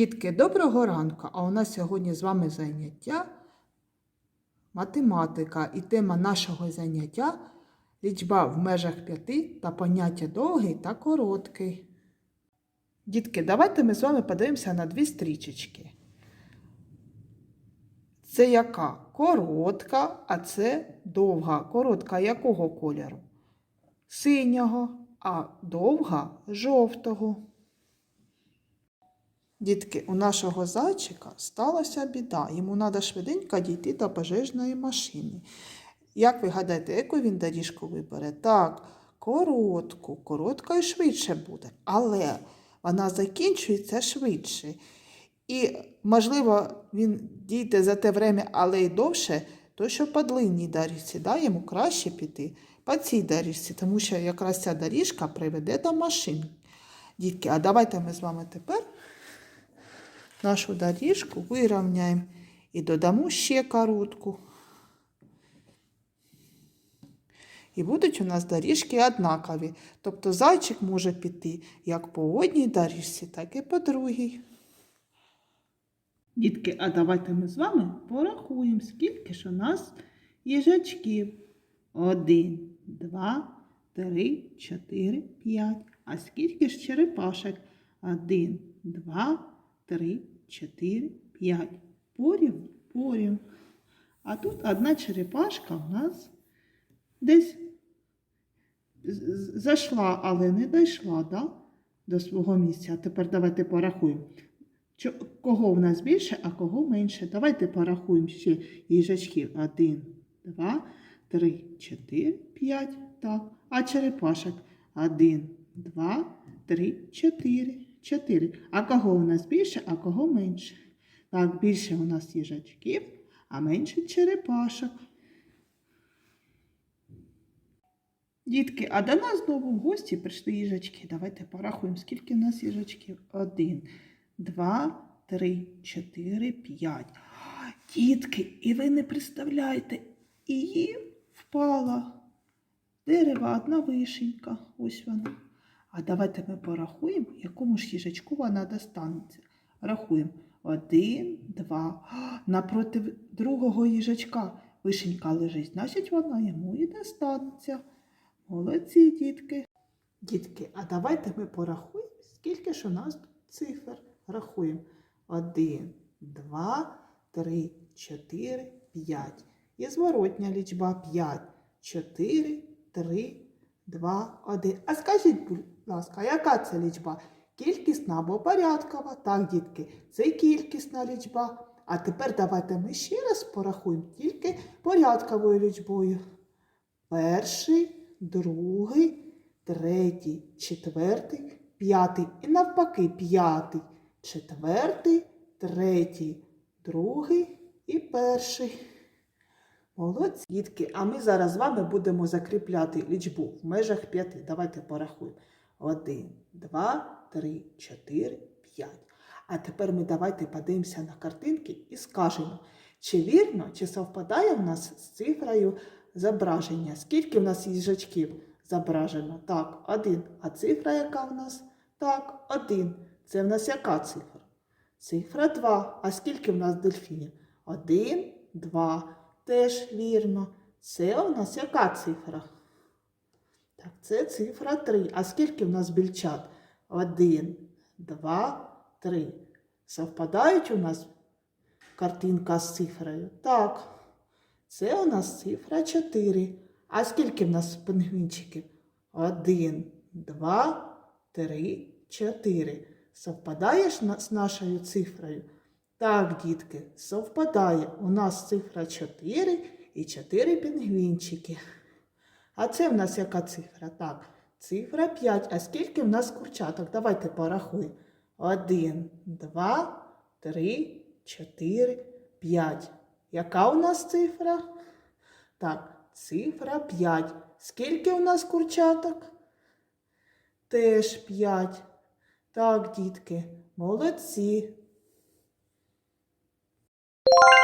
Дітки, доброго ранку! А у нас сьогодні з вами заняття математика. І тема нашого заняття лічба в межах п'яти та поняття довгий та короткий. Дітки, давайте ми з вами подивимося на дві стрічечки. Це яка? Коротка, а це довга. Коротка якого кольору? Синього, а довга жовтого. Дітки, у нашого зайчика сталася біда. Йому треба швиденько дійти до пожежної машини. Як ви гадаєте, яку він доріжку вибере? Так, коротку, коротка і швидше буде. Але вона закінчується швидше. І, можливо, він дійде за те время, але й довше, то що по длинній доріжці, да, йому краще піти по цій доріжці, тому що якраз ця доріжка приведе до машин. Дітки, а давайте ми з вами тепер нашу доріжку вирівняємо і додамо ще коротку. І будуть у нас доріжки однакові. Тобто зайчик може піти як по одній доріжці, так і по другій. Дітки, а давайте ми з вами порахуємо, скільки ж у нас їжачків. Один, два, три, чотири, п'ять. А скільки ж черепашок? Один, два, три, чотири, п'ять. Порів, порів. А тут одна черепашка у нас десь зайшла, але не дійшла да, до свого місця. А тепер давайте порахуємо. Кого в нас більше, а кого менше. Давайте порахуємо ще їжачків. Один, два, три, чотири, п'ять. Так. А черепашок. Один, два, три, чотири. Чотири. А кого у нас більше, а кого менше? Так, більше у нас їжачків, а менше черепашок. Дітки, а до нас знову в гості прийшли їжачки. Давайте порахуємо, скільки в нас їжачків. Один, два, три, чотири, п'ять. Дітки, і ви не представляєте, і їм впала дерева одна вишенька. Ось вона. А давайте ми порахуємо, якому ж їжачку вона достанеться. Рахуємо. Один, два. А, Напроти другого їжачка вишенька лежить, значить вона йому і достанеться. Молодці, дітки. Дітки, а давайте ми порахуємо, скільки ж у нас цифр. Рахуємо. Один, два, три, чотири, п'ять. І зворотня лічба п'ять. Чотири, три, два, один. А скажіть, будь ласка, яка це лічба? Кількісна або порядкова? Так, дітки, це кількісна лічба. А тепер давайте ми ще раз порахуємо тільки порядковою лічбою. Перший, другий, третій, четвертий, п'ятий. І навпаки, п'ятий, четвертий, третій, другий і перший. Молодці, дітки, а ми зараз з вами будемо закріпляти лічбу в межах п'яти. Давайте порахуємо. Один, два, три, чотири, п'ять. А тепер ми давайте подивимося на картинки і скажемо, чи вірно, чи совпадає в нас з цифрою зображення. Скільки в нас їжачків зображено? Так, один. А цифра яка в нас? Так, один. Це в нас яка цифра? Цифра 2. А скільки в нас дельфінів? Один, два. Теж вірно. Це у нас яка цифра? Так, це цифра 3. А скільки в нас більчат? Один, два, три. Совпадають у нас картинка з цифрою? Так. Це у нас цифра 4. А скільки в нас пингвінчиків? Один, два, три, чотири. Совпадає ж на- з нашою цифрою? Так, дітки, совпадає. У нас цифра 4 і 4 пінгвінчики. А це в нас яка цифра? Так, цифра 5. А скільки в нас курчаток? Давайте порахуємо. 1, 2, 3, 4, 5. Яка у нас цифра? Так, цифра 5. Скільки у нас курчаток? Теж 5. Так, дітки, молодці. What?